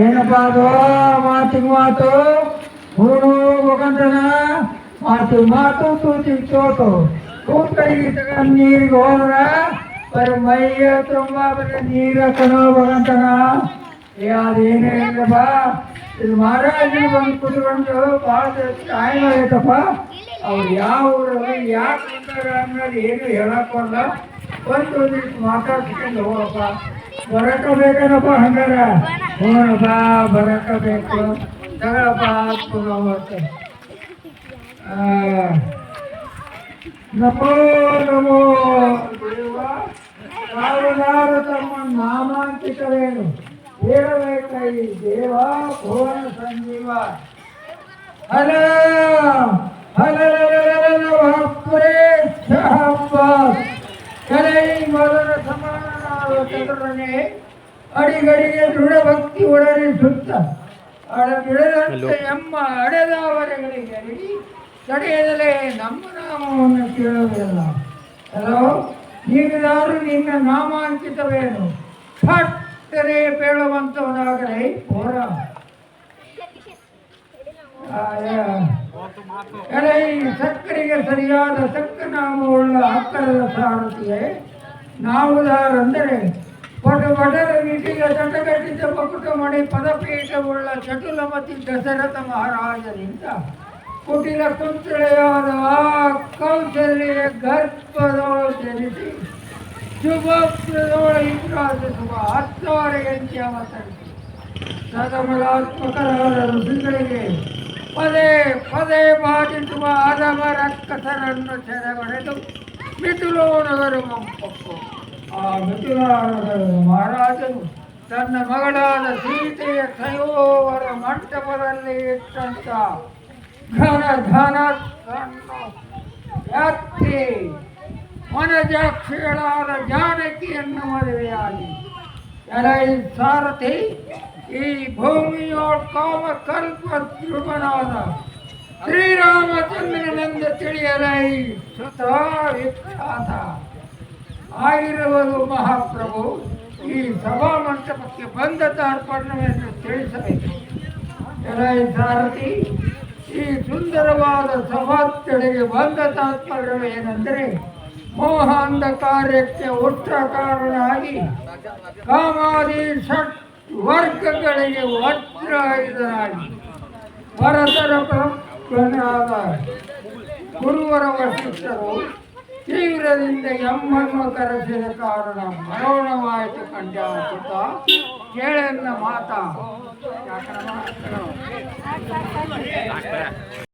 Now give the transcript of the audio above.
ಏನಪ್ಪ ಅದು ಮಾತಿಗೆ ಮಾತು? ಹೂಡು ಮುಖಂಡನ ಮಾತು ಮಾತು ತೂತಿ. ತೋತು ತೂತ್ ನೀರಿಗೆ ಹೋದ್ರ ಬರೀ ಮೈಯ ತುಂಬ, ಬರೀ ನೀರ ಕಣೋ ಭಗವಂತನ ಅದೇನೇ ಇಲ್ಲಪ್ಪ? ಇದು ಮಹಾರಾಜರು ಬಂದು ಕುತ್ಕೊಂಡು ಭಾಳ ಟೈಮ್ ಆಗೈತಪ್ಪ ಅವ್ರು ಯಾವ ಊರಲ್ಲಿ ಯಾಕೆ ಅನ್ನೋದು ಏನು ಹೇಳಕ್ಕಲ್ಲ ಒಂದು ಒಂದಿಷ್ಟು ಮಾತಾಡ್ಸ್ಕೊಂಡು ಹೋಗಪ್ಪ. ಬರಕಬೇಕೇನಪ್ಪ ಹಂಗಾರ ಹೂನಪ್ಪ ಬರಕಬೇಕು ತಗೊಳಪ್ಪ ಹಾಕ್ತು ನಮೋ ನಮೋ ದೇವ ನಾರು ನಾರು ತಮ್ಮ ನಾಮಾಂತಿಕವೇನು ಹೇಳಬೇಕ ಈ ದೇವ ಭುವನ ಸಂಜೀವ ಹಲೋ ಹಲೋ ಚಂದ್ರನೇ ಅಡಿಗಡಿಗೆ ದೃಢ ಭಕ್ತಿ ಒಡನೆ ಸುತ್ತ ಅಡ ಬಿಡದಂತೆ ಎಮ್ಮ ಅಡೆದವರೆಗಳಿಗೆ ತಡೆಯದಲೇ ನಮ್ಮ ನಾಮವನ್ನು ಕೇಳುವುದಿಲ್ಲ ಹಲೋ ನೀನಾರು ನಿನ್ನ ನಾಮಾಂಕಿತವೇನು ಫಟ್ಟನೆ ಪೇಳುವಂತವನಾಗಲೇ ಹೋರ ಎಲೈ ಸಕ್ಕರೆಗೆ ಸರಿಯಾದ ಸಕ್ಕ ನಾಮವುಳ್ಳ ಅಕ್ಕರದ ಸಾರಥಿಯೇ ನಾವುದಾರಂದರೆ ಪಟ ಪಟದ ನಿಟಿಗೆ ತಂಡಗಟ್ಟಿದ್ದ ಮಕುಟ ಮಣಿ ಪದಪೀಠವುಳ್ಳ ಚಟುಲಮತಿ ದಶರಥ ಮಹಾರಾಜರಿಂದ ಕುಟಿಲ ಕುಂತಳೆಯಾದ ಆ ಕೌಶಲ್ಯ ಗರ್ಭದೊಳು ಜನಿಸಿ ಶುಭಪ್ರದೊಳ ಇಂದ್ರಾದ ಶುಭ ಹತ್ತಾರೆಯಂತೆ ಅವತರಿಸಿ ಸದಮಲಾತ್ಮಕರಾದ ಋಷಿಗಳಿಗೆ ಪದೇ ಪದೇ ಬಾಧಿಸುವ ಅಧಮ ರಕ್ಕಸರನ್ನು ಸೆರೆಗೊಡೆದು ಮಿಥುಲೋನಗರು ಮಂಪಕ್ಕು ಆ ಮಿಥುಲಾನಗರ ಮಹಾರಾಜನು ತನ್ನ ಮಗಳಾದ ಸೀತೆಯ ಸಯೋವರ ಮಂಟಪದಲ್ಲಿ ಇಟ್ಟಂತ ಘನ ಧನ ವ್ಯಕ್ತಿ ಮನಜಾಕ್ಷಿಗಳಾದ ಜಾನಕಿಯನ್ನು ಮದುವೆಯಾಗಿ. ಎಲೈ ಸಾರಥಿ, ಈ ಭೂಮಿಯೋಳ್ ಕಾಮ ಕಲ್ಪ ಧ್ರುವನಾದ ಶ್ರೀರಾಮಚಂದ್ರನೆಂದು ತಿಳಿಯಲೈ ಸುತ ವಿಖ್ಯಾತ ಆಗಿರುವುದು ಮಹಾಪ್ರಭು, ಈ ಸಭಾ ಮಂಟಪಕ್ಕೆ ಬಂದ ತಾರ್ಪಣವೆಂದು ತಿಳಿಸಬೇಕು ಸಾರಥಿ, ಈ ಸುಂದರವಾದ ಸಭಾತ್ಕಡೆಗೆ ಬಂದ ತಾತ್ಪರ್ಯವೇನೆಂದರೆ ಮೋಹ ಅಂಧಕಾರ್ಯಕ್ಕೆ ಉತ್ತರ ಕಾರಣಾಗಿ ಕಾಮಾದಿ ಷಟ್ ವರ್ಗಗಳಿಗೆ ವಜ್ರಾಯುಧನಾಗಿ ಪರತರ ಪ್ರಭುನಾದ ಗುರುವರ ವಶಿಷ್ಠರು ತೀವ್ರದಿಂದ ಎಮ್ಮನ್ನು ಕರೆಸಿದ ಕಾರಣ ಮರಣವಾಯಿತು ಕಂಡ ಸುತ್ತ ಮಾತಾ. ಮಾತ